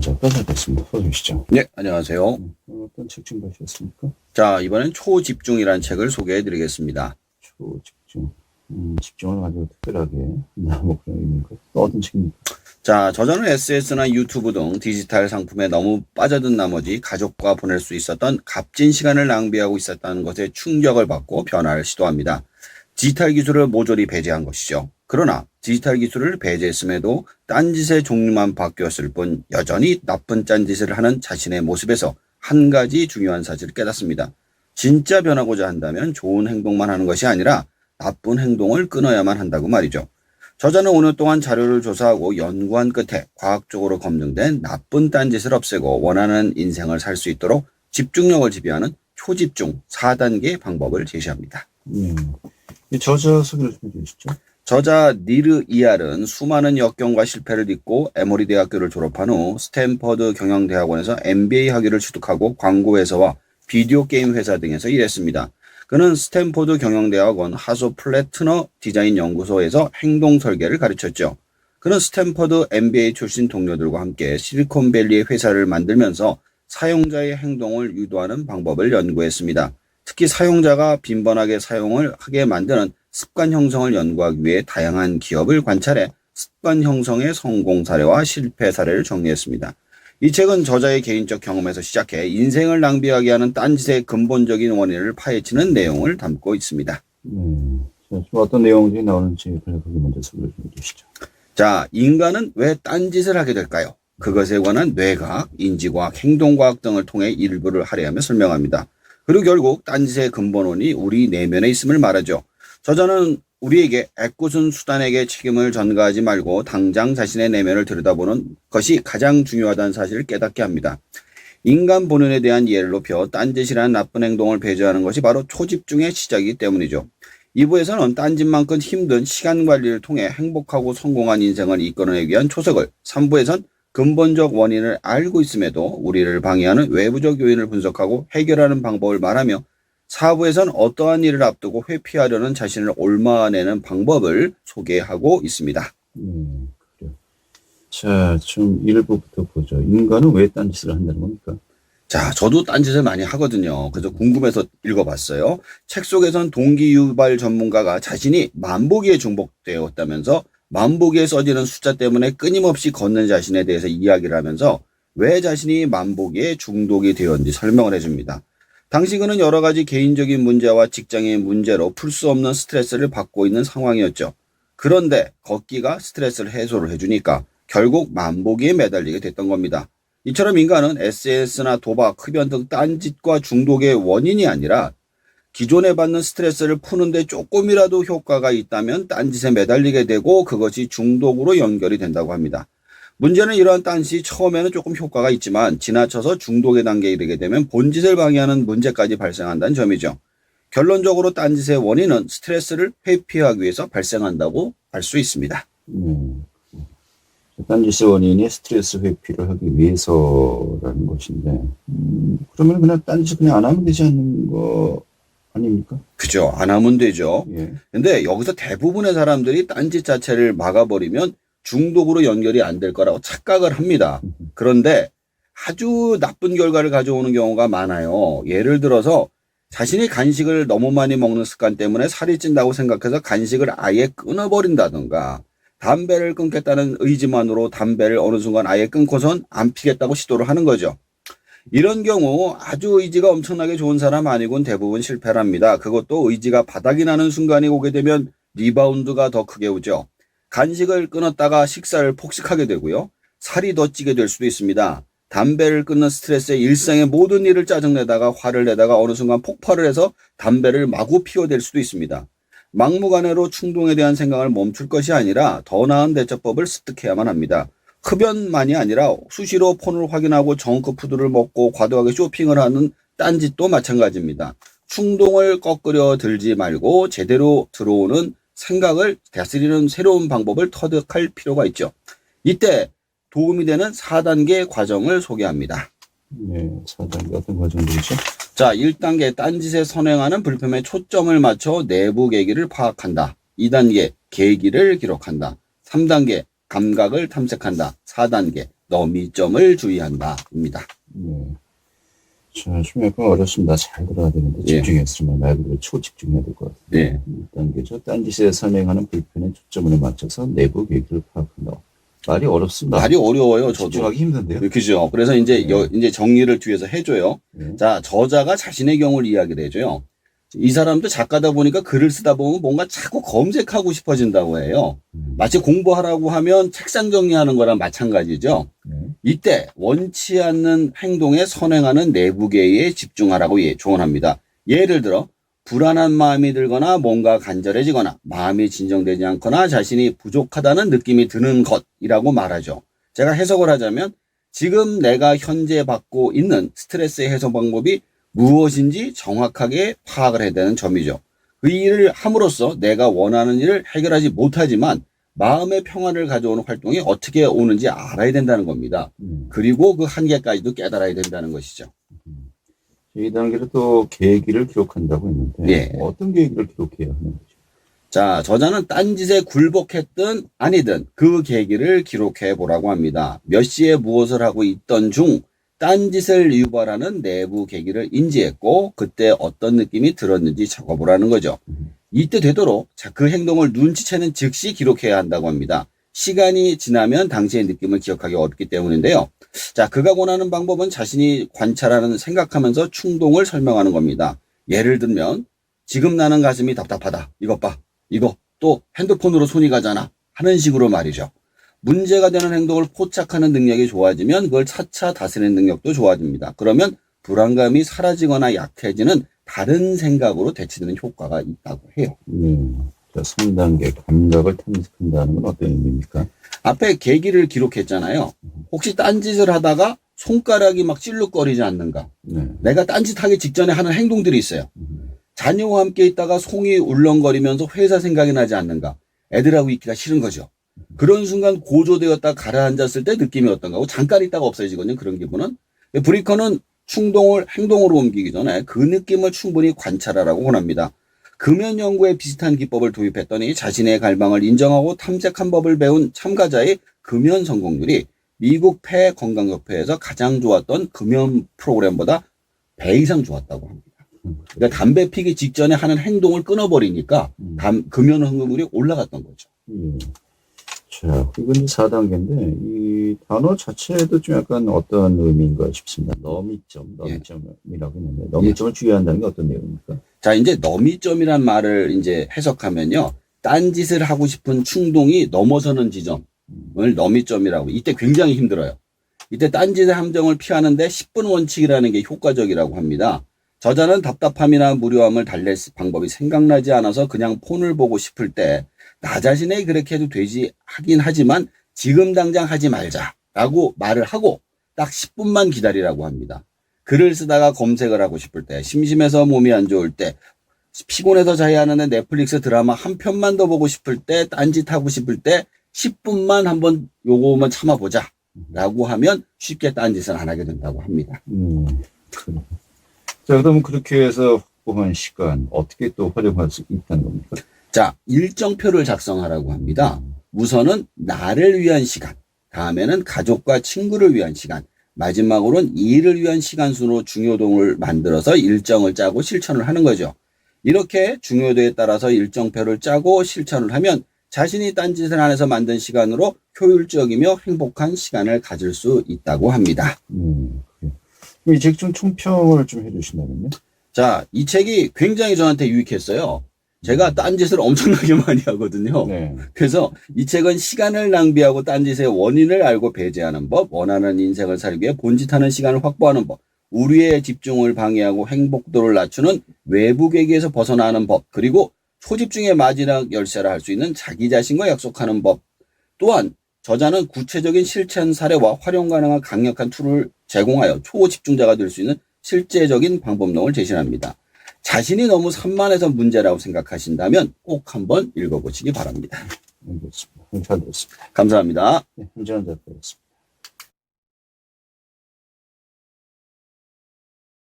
주관자 뼈사됐습니다. 써주시죠. 네, 안녕하세요. 어떤 책 좀 보셨습니까? 자, 이번엔 초집중이라는 책을 소개해 드리겠습니다. 초집중. 음, 집중을 가지고 특별하게 나뭐 그런 의미인가? 또 어떤 책입니까? 자, 저자는 SNS나 유튜브 등 디지털 상품에 너무 빠져든 나머지 가족과 보낼 수 있었던 값진 시간을 낭비하고 있었다는 것에 충격을 받고 변화를 시도합니다. 디지털 기술을 모조리 배제한 것이죠. 그러나 디지털 기술을 배제했음에도 딴짓의 종류만 바뀌었을 뿐 여전히 나쁜 딴짓을 하는 자신의 모습에서 한 가지 중요한 사실을 깨닫습니다. 진짜 변하고자 한다면 좋은 행동만 하는 것이 아니라 나쁜 행동을 끊어야만 한다고 말이죠. 저자는 5년 동안 자료를 조사하고 연구한 끝에 과학적으로 검증된 나쁜 딴짓을 없애고 원하는 인생을 살 수 있도록 집중력을 지배하는 초집중 4단계 방법을 제시합니다. 네. 이 저자 소개를 좀 해주시죠. 저자 니르 이알은 수많은 역경과 실패를 딛고 에모리 대학교를 졸업한 후 스탠퍼드 경영대학원에서 MBA 학위를 취득하고 광고회사와 비디오 게임 회사 등에서 일했습니다. 그는 스탠포드 경영대학원 하소 플래트너 디자인 연구소에서 행동 설계를 가르쳤죠. 그는 스탠퍼드 MBA 출신 동료들과 함께 실리콘밸리의 회사를 만들면서 사용자의 행동을 유도하는 방법을 연구했습니다. 특히 사용자가 빈번하게 사용을 하게 만드는 습관 형성을 연구하기 위해 다양한 기업을 관찰해 습관 형성의 성공 사례와 실패 사례를 정리했습니다. 이 책은 저자의 개인적 경험에서 시작해 인생을 낭비하게 하는 딴짓의 근본적인 원인을 파헤치는 내용을 담고 있습니다. 네. 자, 좀 어떤 내용들이 나오는지 간략하게 먼저 소개를 좀 해주시죠. 자, 인간은 왜 딴짓을 하게 될까요? 그것에 관한 뇌과학, 인지과학, 행동과학 등을 통해 일부를 할애하며 설명합니다. 그리고 결국 딴짓의 근본원이 우리 내면에 있음을 말하죠. 저자는 우리에게 애꿎은 수단에게 책임을 전가하지 말고 당장 자신의 내면을 들여다보는 것이 가장 중요하다는 사실을 깨닫게 합니다. 인간 본연에 대한 이해를 높여 딴짓이라는 나쁜 행동을 배제하는 것이 바로 초집중의 시작이기 때문이죠. 2부에서는 딴짓만큼 힘든 시간 관리를 통해 행복하고 성공한 인생을 이끌어내기 위한 초석을, 3부에선 근본적 원인을 알고 있음에도 우리를 방해하는 외부적 요인을 분석하고 해결하는 방법을 말하며 4부에선 어떠한 일을 앞두고 회피하려는 자신을 옮아내는 방법을 소개하고 있습니다. 네, 그래요. 자, 좀 1부부터 보죠. 인간은 왜 딴짓을 한다는 겁니까? 자, 저도 딴짓을 많이 하거든요. 그래서 궁금해서 읽어봤어요. 책 속에선 동기 유발 전문가가 자신이 만보기에 중복되었다면서 만보기에 써지는 숫자 때문에 끊임없이 걷는 자신에 대해서 이야기를 하면서 왜 자신이 만보기에 중독이 되었는지 설명을 해줍니다. 당시 그는 여러 가지 개인적인 문제와 직장의 문제로 풀 수 없는 스트레스를 받고 있는 상황이었죠. 그런데 걷기가 스트레스를 해소를 해주니까 결국 만보기에 매달리게 됐던 겁니다. 이처럼 인간은 SNS나 도박, 흡연 등 딴짓과 중독의 원인이 아니라 기존에 받는 스트레스를 푸는데 조금이라도 효과가 있다면 딴짓에 매달리게 되고 그것이 중독으로 연결이 된다고 합니다. 문제는 이러한 딴짓이 처음에는 조금 효과가 있지만 지나쳐서 중독의 단계에 이르게 되면 본짓을 방해하는 문제까지 발생한다는 점이죠. 결론적으로 딴짓의 원인은 스트레스를 회피하기 위해서 발생한다고 할 수 있습니다. 네. 딴짓의 원인이 스트레스 회피를 하기 위해서라는 것인데, 음, 그러면 그냥 딴짓 그냥 안 하면 되지 않는 거 아닙니까? 그죠? 안 하면 되죠. 예. 근데 여기서 대부분의 사람들이 딴짓 자체를 막아버리면 중독으로 연결이 안 될 거라고 착각을 합니다. 그런데 아주 나쁜 결과를 가져오는 경우가 많아요. 예를 들어서 자신이 간식을 너무 많이 먹는 습관 때문에 살이 찐다고 생각해서 간식을 아예 끊어버린다든가 담배를 끊겠다는 의지만으로 담배를 어느 순간 아예 끊고선 안 피겠다고 시도를 하는 거죠. 이런 경우 아주 의지가 엄청나게 좋은 사람 아니곤 대부분 실패랍니다. 그것도 의지가 바닥이 나는 순간이 오게 되면 리바운드가 더 크게 오죠. 간식을 끊었다가 식사를 폭식하게 되고요. 살이 더 찌게 될 수도 있습니다. 담배를 끊는 스트레스에 일상의 모든 일을 짜증내다가 화를 내다가 어느 순간 폭발을 해서 담배를 마구 피워댈 수도 있습니다. 막무가내로 충동에 대한 생각을 멈출 것이 아니라 더 나은 대처법을 습득해야만 합니다. 흡연만이 아니라 수시로 폰을 확인하고 정크푸드를 먹고 과도하게 쇼핑을 하는 딴짓도 마찬가지입니다. 충동을 꺾으려 들지 말고 제대로 들어오는 생각을 다스리는 새로운 방법을 터득할 필요가 있죠. 이때 도움이 되는 4단계 과정을 소개합니다. 네, 사단계 어떤 과정들이죠? 자, 1단계 딴짓에 선행하는 불편에 초점을 맞춰 내부 계기를 파악한다. 2단계 계기를 기록한다. 3단계 감각을 탐색한다. 4단계 너미점을 주의한다입니다. 네. 자, 좀 약간 어렵습니다. 잘 들어야 되는데 예. 집중했으면 말 그대로 초집중해야 될 것 같아요. 예. 1단계죠. 딴짓에 선행하는 불편의 초점을 맞춰서 내부 계획을 파악한다. 말이 어렵습니다. 말이 어려워요, 저도. 집중하기 힘든데요. 그죠. 그래서 이제, 여- 이제 정리를 뒤에서 해줘요. 네. 자, 저자가 자신의 경우를 이야기를 해줘요. 이 사람도 작가다 보니까 글을 쓰다 보면 뭔가 자꾸 검색하고 싶어진다고 해요. 음. 마치 공부하라고 하면 책상 정리하는 거랑 마찬가지죠. 네. 이때 원치 않는 행동에 선행하는 내부계에 집중하라고 예, 조언합니다. 예를 들어 불안한 마음이 들거나 뭔가 간절해지거나 마음이 진정되지 않거나 자신이 부족하다는 느낌이 드는 것이라고 말하죠. 제가 해석을 하자면 지금 내가 현재 받고 있는 스트레스의 해소 방법이 무엇인지 정확하게 파악을 해야 되는 점이죠. 그 일을 함으로써 내가 원하는 일을 해결하지 못하지만 마음의 평안을 가져오는 활동이 어떻게 오는지 알아야 된다는 겁니다. 음. 그리고 그 한계까지도 깨달아야 된다는 것이죠. 이 단계로 또 계기를 기록한다고 했는데 예. 어떤 계기를 기록해야 하는 거죠? 자, 저자는 딴짓에 굴복했든 아니든 그 계기를 기록해 보라고 합니다. 몇 시에 무엇을 하고 있던 중 딴짓을 유발하는 내부 계기를 인지했고 그때 어떤 느낌이 들었는지 적어보라는 거죠. 이때 되도록 자, 그 행동을 눈치채는 즉시 기록해야 한다고 합니다. 시간이 지나면 당시의 느낌을 기억하기 어렵기 때문인데요. 자, 그가 권하는 방법은 자신이 관찰하는 생각하면서 충동을 설명하는 겁니다. 예를 들면 지금 나는 가슴이 답답하다. 이것 봐. 이거 또 핸드폰으로 손이 가잖아. 하는 식으로 말이죠. 문제가 되는 행동을 포착하는 능력이 좋아지면 그걸 차차 다스리는 능력도 좋아집니다. 그러면 불안감이 사라지거나 약해지는 다른 생각으로 대치되는 효과가 있다고 해요. 네. 자, 3단계 감각을 탐색한다는 건 어떤 의미입니까? 앞에 계기를 기록했잖아요. 혹시 딴짓을 하다가 손가락이 막 찔룩거리지 않는가? 네. 내가 딴짓하기 직전에 하는 행동들이 있어요. 음. 자녀와 함께 있다가 송이 울렁거리면서 회사 생각이 나지 않는가? 애들하고 있기가 싫은 거죠. 그런 순간 고조되었다 가라앉았을 때 느낌이 어떤가? 하고 잠깐 있다가 없어지거든요. 그런 기분은. 브리커는 충동을 행동으로 옮기기 전에 그 느낌을 충분히 관찰하라고 권합니다. 금연 연구에 비슷한 기법을 도입했더니 자신의 갈망을 인정하고 탐색한 법을 배운 참가자의 금연 성공률이 미국 폐 건강협회에서 가장 좋았던 금연 프로그램보다 배 이상 좋았다고 합니다. 그러니까 담배 피기 직전에 하는 행동을 끊어버리니까 음. 담, 금연 성공률이 올라갔던 거죠. 예. 자, 이건 4단계인데, 이 단어 자체도 좀 약간 어떤 의미인가 싶습니다. 너미점, 너미점이라고 했는데, 너미점을 주의한다는 게 어떤 내용입니까? 자, 이제 너미점이란 말을 이제 해석하면요. 딴짓을 하고 싶은 충동이 넘어서는 지점을 너미점이라고. 이때 굉장히 힘들어요. 이때 딴짓의 함정을 피하는데 10분 원칙이라는 게 효과적이라고 합니다. 저자는 답답함이나 무료함을 달랠 방법이 생각나지 않아서 그냥 폰을 보고 싶을 때 나 자신에게 그렇게 해도 되지 하긴 하지만 지금 당장 하지 말자라고 말을 하고 딱 10분만 기다리라고 합니다. 글을 쓰다가 검색을 하고 싶을 때, 심심해서 몸이 안 좋을 때, 피곤해서 자야 하는데 넷플릭스 드라마 한 편만 더 보고 싶을 때, 딴짓 하고 싶을 때, 10분만 한번 요거만 참아보자. 라고 하면 쉽게 딴짓을 안 하게 된다고 합니다. 음, 그래. 자, 그러면 그렇게 해서 확보한 시간, 어떻게 또 활용할 수 있다는 겁니까? 자, 일정표를 작성하라고 합니다. 우선은 나를 위한 시간, 다음에는 가족과 친구를 위한 시간, 마지막으로는 일을 위한 시간 순으로 중요도를 만들어서 일정을 짜고 실천을 하는 거죠. 이렇게 중요도에 따라서 일정표를 짜고 실천을 하면 자신이 딴짓을 안에서 만든 시간으로 효율적이며 행복한 시간을 가질 수 있다고 합니다. 음, 이 책 좀 총평을 좀 해주신다면요? 자, 이 책이 굉장히 저한테 유익했어요. 제가 딴짓을 엄청나게 많이 하거든요. 네. 그래서 이 책은 시간을 낭비하고 딴짓의 원인을 알고 배제하는 법, 원하는 인생을 살기 위해 본짓하는 시간을 확보하는 법, 우리의 집중을 방해하고 행복도를 낮추는 외부 계기에서 벗어나는 법, 그리고 초집중의 마지막 열쇠를 할수 있는 자기 자신과 약속하는 법. 또한 저자는 구체적인 실천 사례와 활용 가능한 강력한 툴을 제공하여 초집중자가 될 수 있는 실제적인 방법론을 제시합니다. 자신이 너무 산만해서 문제라고 생각하신다면 꼭 한번 읽어보시기 바랍니다. 알겠습니다. 잘 들었습니다. 감사합니다. 네, 작가였습니다.